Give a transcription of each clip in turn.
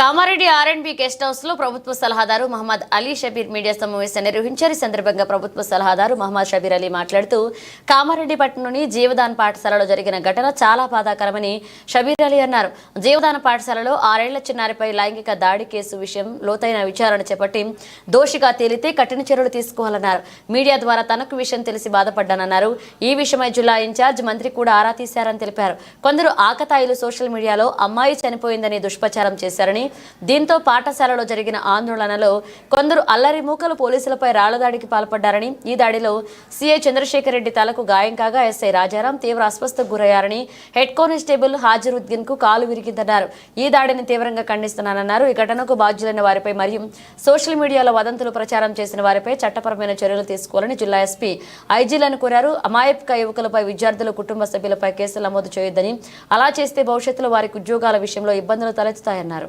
కామారెడ్డి ఆర్ఎండ్బి గెస్ట్ హౌస్లో ప్రభుత్వ సలహాదారు మహమ్మద్ అలీ షబీర్ మీడియా సమావేశం నిర్వహించారు. ఈ సందర్భంగా ప్రభుత్వ సలహాదారు మహమ్మద్ షబీర్ అలీ మాట్లాడుతూ కామారెడ్డి పట్టణంలోని జీవదాన్ పాఠశాలలో జరిగిన ఘటన చాలా బాధాకరమని షబీర్ అలీ అన్నారు. జీవదాన పాఠశాలలో ఆరేళ్ళ చిన్నారిపై లైంగిక దాడి కేసు విషయం లోతైన విచారణ చేపట్టి దోషిగా తేలితే కఠిన చర్యలు తీసుకోవాలన్నారు. మీడియా ద్వారా తనకు విషయం తెలిసి బాధపడ్డానన్నారు. ఈ విషయమై జిల్లా ఇన్ఛార్జ్ మంత్రి కూడా ఆరా తీశారని తెలిపారు. కొందరు ఆకతాయిలు సోషల్ మీడియాలో అమ్మాయి చనిపోయిందని దుష్ప్రచారం చేశారని దీంతో పాఠశాలలో జరిగిన ఆందోళనలో కొందరు అల్లరి మూకలు పోలీసులపై రాళ్ళదాడికి పాల్పడ్డారని ఈ దాడిలో సీఐ చంద్రశేఖర్ రెడ్డి తలకు గాయం కాగా ఎస్ఐ రాజారాం తీవ్ర అస్వస్థకు గురయ్యారని హెడ్ కానిస్టేబుల్ హాజరుద్దీన్కు కాలు విరిగిందన్నారు. ఈ దాడిని తీవ్రంగా ఖండిస్తున్నానన్నారు. ఈ ఘటనకు బాధ్యులైన వారిపై మరియు సోషల్ మీడియాలో వదంతులు ప్రచారం చేసిన వారిపై చట్టపరమైన చర్యలు తీసుకోవాలని జిల్లా ఎస్పీ ఐజీలను కోరారు. అమాయక యువకులపై విద్యార్థుల కుటుంబ సభ్యులపై కేసులు నమోదు చేయొద్దని అలా చేస్తే భవిష్యత్తులో వారికి ఉద్యోగాల విషయంలో ఇబ్బందులు తలెత్తుతాయన్నారు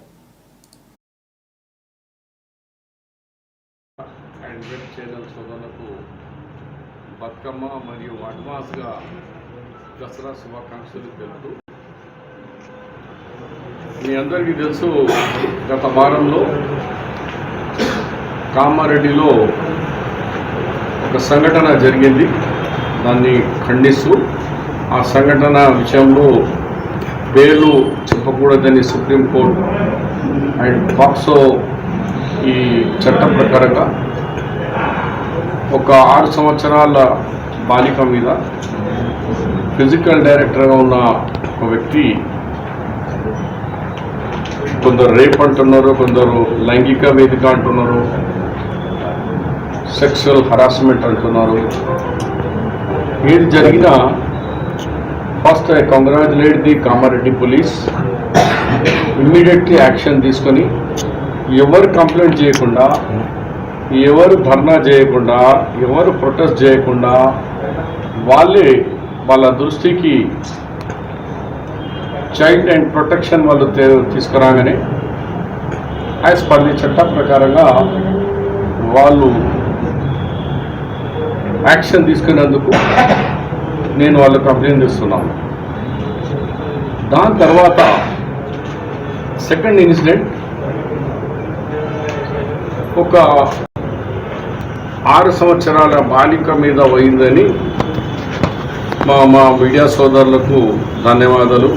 అండ్ వెబ్ ఛానల్ సోదరులకు బతుకమ్మ మరియు అడ్వాన్స్గా దసరా శుభాకాంక్షలు తెలుపుతూ మీ అందరికీ తెలుసు గత వారంలో కామారెడ్డిలో ఒక సంఘటన జరిగింది. దాన్ని ఖండిస్తూ ఆ సంఘటన విషయంలో పేర్లు చెప్పకూడదని సుప్రీంకోర్టు అండ్ పాక్సో ఈ చట్టం ప్రకారంగా ఒక ఆరు సంవత్సరాల బాలిక మీద ఫిజికల్ డైరెక్టర్గా ఉన్న ఒక వ్యక్తి కొందరు రేప్ అంటున్నారు కొందరు లైంగిక వేదిక అంటున్నారు సెక్సువల్ హరాస్మెంట్ అంటున్నారు. ఏది జరిగినా first I congratulate the Kamareddy police immediately action తీసుకొని ఎవరు కంప్లైంట్ చేయకుండా ఎవరు ధర్నా చేయకుండా ఎవరు ప్రొటెస్ట్ చేయకుండా వాళ్ళే వాళ్ళ దృష్టికి చైల్డ్ అండ్ ప్రొటెక్షన్ వాళ్ళు తీసుకురాగానే యాజ్ పర్ ది చట్టం ప్రకారంగా వాళ్ళు యాక్షన్ తీసుకునేందుకు నేను వాళ్ళకు అభినందిస్తున్నాను దాని తర్వాత సెకండ్ ఇన్సిడెంట్ ఒక ఆరు సంవత్సరాల బాలిక మీద పోయిందని మా మా మీడియా సోదరులకు ధన్యవాదాలు.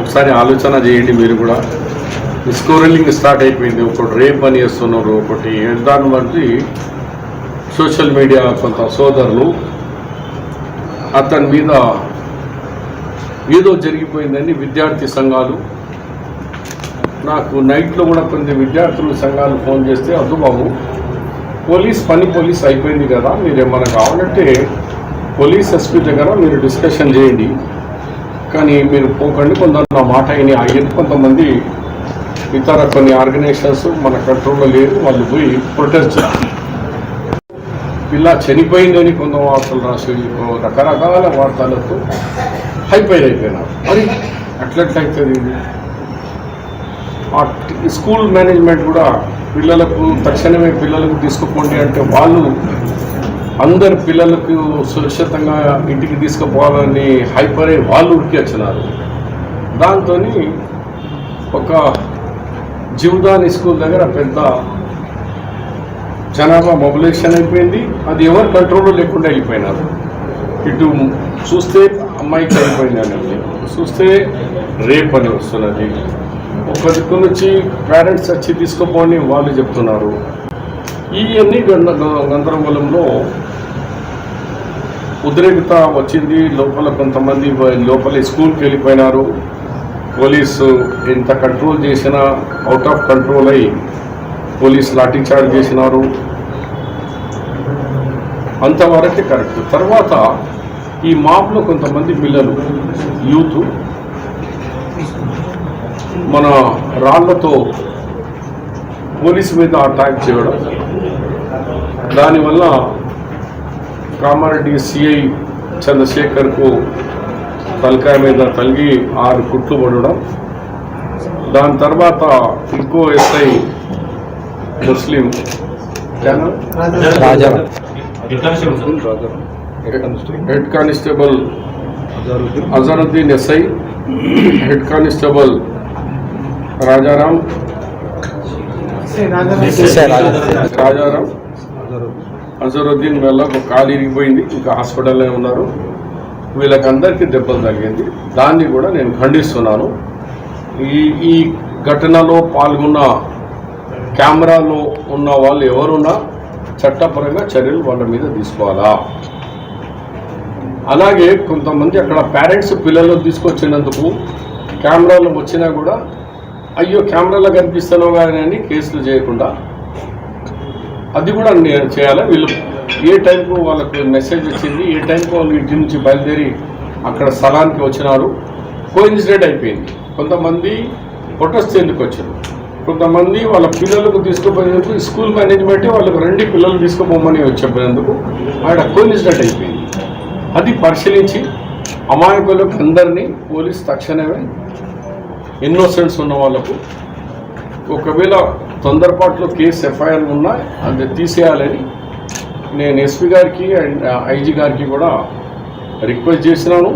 ఒకసారి ఆలోచన చేయండి మీరు కూడా. స్కోరలింగ్ స్టార్ట్ అయిపోయింది. ఒకటి రేప్ అని చేస్తున్నారు. ఒకటి దాన్ని బట్టి సోషల్ మీడియా కొంత సోదరులు. అతని మీద ఏదో జరిగిపోయిందని విద్యార్థి సంఘాలు. నాకు నైట్లో కూడా కొన్ని విద్యార్థుల సంఘాలు ఫోన్ చేస్తే అద్దు బాబు పోలీస్ పని పోలీస్ అయిపోయింది కదా మీరు ఏమైనా కావాలంటే పోలీస్ ఎస్పీ దగ్గర మీరు డిస్కషన్ చేయండి. కానీ మీరు పోకండి కొందరు నా మాట అయిన అయ్యేది కొంతమంది ఇతర కొన్ని ఆర్గనైజేషన్స్ మన కంట్రోల్లో లేదు వాళ్ళు పోయి ప్రొటెస్ట్ ఇలా చనిపోయిందని కొంత వార్తలు రాసి రకరకాల వార్తలతో హైపైర్ అయిపోయినారు. మరి అట్లట్లయితుంది? ఆ స్కూల్ మేనేజ్మెంట్ కూడా పిల్లలకు తక్షణమే పిల్లలకు తీసుకుపోండి అంటే వాళ్ళు అందరి పిల్లలకు సురక్షితంగా ఇంటికి తీసుకుపోవాలని హైపర్ అయి వాళ్ళు ఉరికి వచ్చినారు దాంతో ఒక జీవదాని స్కూల్ దగ్గర పెద్ద జనాభా మొబిలైజేషన్ అయిపోయింది. అది ఎవరు కంట్రోల్లో లేకుండా వెళ్ళిపోయినారు. ఇటు చూస్తే అమ్మాయికి చనిపోయింది చూస్తే రేప్ అని వస్తున్నది. ఒక దిక్కు నుంచి పేరెంట్స్ వచ్చి తీసుకుపోని వాళ్ళు చెప్తున్నారు. ఇవన్నీ గంద గందరగోళంలో ఉద్రేకత వచ్చింది. లోపల కొంతమంది లోపల స్కూల్కి వెళ్ళిపోయినారు. పోలీసు ఎంత కంట్రోల్ చేసినా అవుట్ ఆఫ్ కంట్రోల్ అయి పోలీస్ లాఠీ చార్జ్ చేసినారు. అంతవరకే కరెక్ట్ తర్వాత ఈ మాప్లో కొంతమంది పిల్లలు యూత్ మన రాళ్ళతో పోలీస్ మీద అటాక్ చేయడం దానివల్ల కామారెడ్డి సిఐ చంద్రశేఖర్కు తలకాయ మీద తలిగి ఆరు కుట్లు పడడం. దాని తర్వాత ఇంకో ఎస్ఐ ముస్లిం జన Rajaram head constable Azharuddin SI head constable Rajaram Rajaram Azharuddin వల్ల ఒక కాలు ఇరిగిపోయింది ఇంకా హాస్పిటల్లో ఉన్నారు. వీళ్ళకందరికీ దెబ్బలు తగిలింది. దాన్ని కూడా నేను ఖండిస్తున్నాను. ఈ ఈ ఘటనలో పాల్గొన్న కెమెరాలో ఉన్న వాళ్ళు ఎవరున్నా చట్టపరంగా చర్యలు వాళ్ళ మీద తీసుకోవాలా? అలాగే కొంతమంది అక్కడ పేరెంట్స్ పిల్లలు తీసుకొచ్చినందుకు కెమెరాలో వచ్చినా కూడా అయ్యో కెమెరాలో కనిపిస్తున్నావు కానీ అని కేసులు చేయకుండా అది కూడా నేను చేయాలి. వీళ్ళు ఏ టైంకు వాళ్ళకు మెసేజ్ వచ్చింది ఏ టైంకు వాళ్ళు ఇంటి నుంచి బయలుదేరి అక్కడ స్థలానికి వచ్చినారు కోయిన్సిడెంట్ అయిపోయింది. కొంతమంది ఫొటోస్ ఎందుకు వచ్చారు కొంతమంది వాళ్ళ పిల్లలకు తీసుకుపోయేందుకు స్కూల్ మేనేజ్మెంటే వాళ్ళకు రెండు పిల్లలు తీసుకుపోమని చెప్పినందుకు ఆడ కోయిన్సిడెంట్ అయిపోయింది. అది పరిశీలించి అమాయకులకు అందరినీ పోలీస్ తక్షణమే ఇన్నోసెంట్స్ ఉన్న వాళ్ళకు ఒకవేళ తొందరపాటులో కేసు ఎఫ్ఐఆర్ ఉన్నా అది తీసేయాలని నేను ఎస్పీ గారికి అండ్ ఐజీ గారికి కూడా రిక్వెస్ట్ చేసినాను.